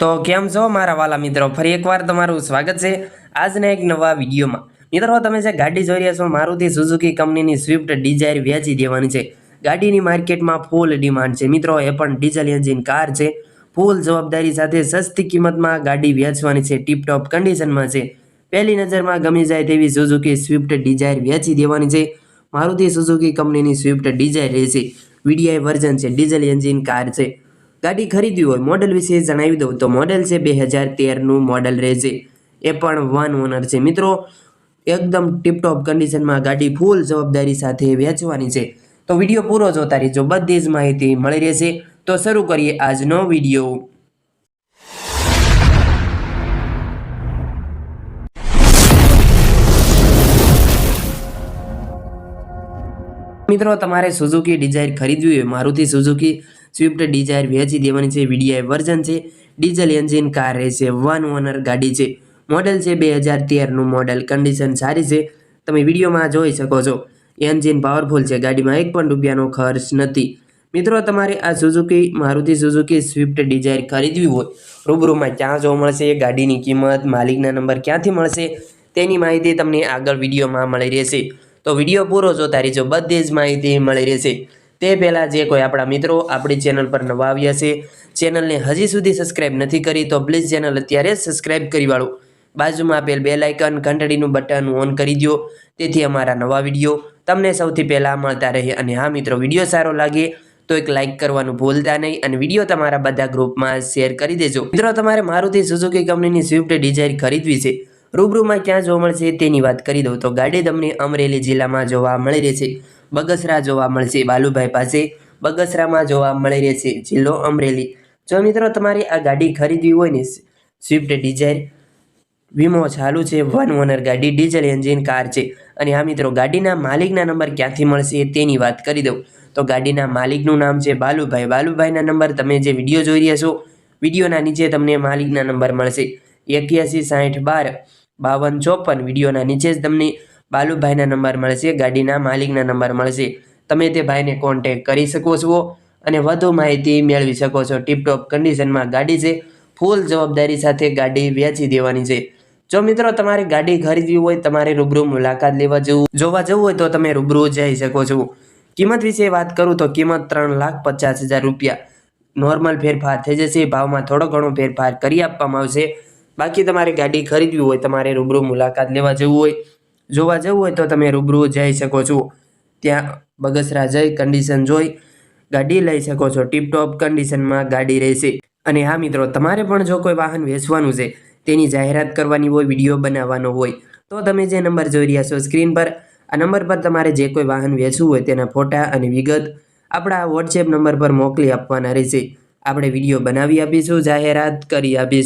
તો કેમ છો મારા વાલા મિત્રો? ફરી એકવાર તમારું સ્વાગત છે આજના એક નવા વિડીયોમાં. મિત્રો, તમે જે ગાડી જોઈ રહ્યા છો, મારુતિ સુઝુકી કંપનીની સ્વિફ્ટ ડિઝાયર વેચી દેવાની છે. ગાડીની માર્કેટમાં ફૂલ ડિમાન્ડ છે. મિત્રો, એ પણ ડીઝલ એન્જિન કાર છે. ફૂલ જવાબદારી સાથે સસ્તી કિંમતમાં ગાડી વેચવાની છે. ટીપટોપ કન્ડિશનમાં છે. પહેલી નજરમાં ગમી જાય તેવી સુઝુકી સ્વિફ્ટ ડિઝાયર વેચી દેવાની છે. મારુતિ સુઝુકી કંપનીની સ્વિફ્ટ ડિઝાયર રહેશે. વીડીઆઈ વર્ઝન છે. ડીઝલ એન્જિન કાર છે. ગાડી ખરીદવી હોય મોડલ વિશે જણાવી દઉં તો મોડલ છે બે હજાર તેરનું મોડલ રહેશે એ પણ વન ઓનર છે. મિત્રો, એકદમ ટિપટોપ કન્ડિશનમાં ગાડી ફૂલ જવાબદારી સાથે વેચવાની છે. તો વીડિયો પૂરો જોતા રહેજો. બધી જ માહિતી મળી રહેશે. તો શરૂ કરીએ આજનો વીડિયો. મિત્રો, તમારે સુઝુકી ડિઝાયર ખરીદવી હોય, મારુતિ સુઝુકી સ્વિફ્ટ ડિઝાયર વેચી દેવાની છે. વીડીઆઈ વર્ઝન છે. ડીઝલ એન્જિન કાર રહેશે વન ઓનર ગાડી છે. મોડલ છે બે હજાર તેરનું મોડલ કન્ડિશન સારી છે. તમે વિડીયોમાં જોઈ શકો છો. એન્જિન પાવરફુલ છે. ગાડીમાં એક પણ રૂપિયાનો ખર્ચ નથી. મિત્રો, તમારે આ Suzuki Maruti Suzuki Swift Dzire ખરીદવી હોય, રૂબરૂમાં ક્યાં જોવા મળશે? ગાડીની કિંમત, માલિકના નંબર ક્યાંથી મળશે? તેની માહિતી તમને આગળ વિડીયોમાં મળી રહેશે. તો વીડિયો પૂરો જોતા રહેજો. બધી જ માહિતી મળી રહેશે. તે પહેલાં જે કોઈ આપણા મિત્રો આપણી ચેનલ પર નવા આવ્યા છે ચેનલને હજી સુધી સબસ્ક્રાઈબ નથી કરી તો પ્લીઝ ચેનલ અત્યારે સબસ્ક્રાઈબ કરી વાળો. બાજુમાં આપેલ બે લાઇકન, ઘંટડીનું બટન ઓન કરી દો તેથી અમારા નવા વીડિયો તમને સૌથી પહેલાં મળતા રહે અને હા મિત્રો, વીડિયો સારો લાગે તો એક લાઇક કરવાનું ભૂલતા નહીં અને વીડિયો તમારા બધા ગ્રુપમાં શેર કરી દેજો. મિત્રો, તમારે મારુતિ સુઝુકી કંપનીની સ્વિફ્ટ ડિઝાયર ખરીદવી છે. રૂબરૂમાં ક્યાં જોવા મળશે તેની વાત કરી દઉં. તો ગાડી તમને અમરેલી જિલ્લામાં જોવા મળી રહેશે. બગસરા જોવા મળશે બાલુભાઈ પાસે. બગસરામાં જોવા મળી રહેશે જિલ્લો અમરેલી. જો મિત્રો તમારે આ ગાડી ખરીદવી હોય ને, સ્વિફ્ટ ડિઝાયર વીમો ચાલુ છે, વન ઓનર ગાડી, ડીઝલ એન્જિન, કાર છે. અને આ મિત્રો, ગાડીના માલિકના નંબર ક્યાંથી મળશે તેની વાત કરી દઉં. તો ગાડીના માલિકનું નામ છે બાલુભાઈ. બાલુભાઈના નંબર તમે જે વીડિયો જોઈ રહ્યા છો, વિડીયોના નીચે તમને માલિકના નંબર મળશે. એક્યાસી સાઠ બાર બાવન ચોપન વિડીયોના નીચે જ તમને બાલુભાઈના નંબર મળશે, ગાડીના માલિકના નંબર મળશે. તમે તે ભાઈને કોન્ટેક કરી શકો છો અને વધુ માહિતી મેળવી શકો છો. ટીપટોપ કન્ડિશનમાં ગાડી છે ફૂલ જવાબદારી સાથે ગાડી વેચી દેવાની છે. જો મિત્રો તમારે ગાડી ખરીદવી હોય, તમારે રૂબરૂ મુલાકાત લેવા જવું, જોવા જવું હોય તો તમે રૂબરૂ જઈ શકો છો. કિંમત વિશે વાત કરું તો કિંમત ત્રણ લાખ પચાસ હજાર રૂપિયા. નોર્મલ ફેરફાર થઈ જશે, ભાવમાં થોડો ઘણો ફેરફાર કરી આપવામાં આવશે. બાકી તમારે ગાડી ખરીદવી હોય, તમારે રૂબરૂ મુલાકાત લેવા જવું હોય, જોવા જવું હોય તો તમે રૂબરૂ જઈ શકો છો. ત્યાં બગસરા જઈ કન્ડિશન જોઈ, ગાડી લઈ શકો છો. ટીપટોપ કન્ડિશનમાં ગાડી રહેશે. અને હા મિત્રો, તમારે પણ જો કોઈ વાહન વેચવાનું છે, તેની જાહેરાત કરવાની હોય, વીડિયો બનાવવાનો હોય, તો તમે જે નંબર જોઈ રહ્યા છો સ્ક્રીન પર, આ નંબર પર તમારે જે કોઈ વાહન વેચવું હોય તેના ફોટા અને વિગત આપણા વોટ્સએપ નંબર પર મોકલી આપવાના રહેશે. આપણે વીડિયો બનાવી આપીશું, જાહેરાત કરી આપીશું.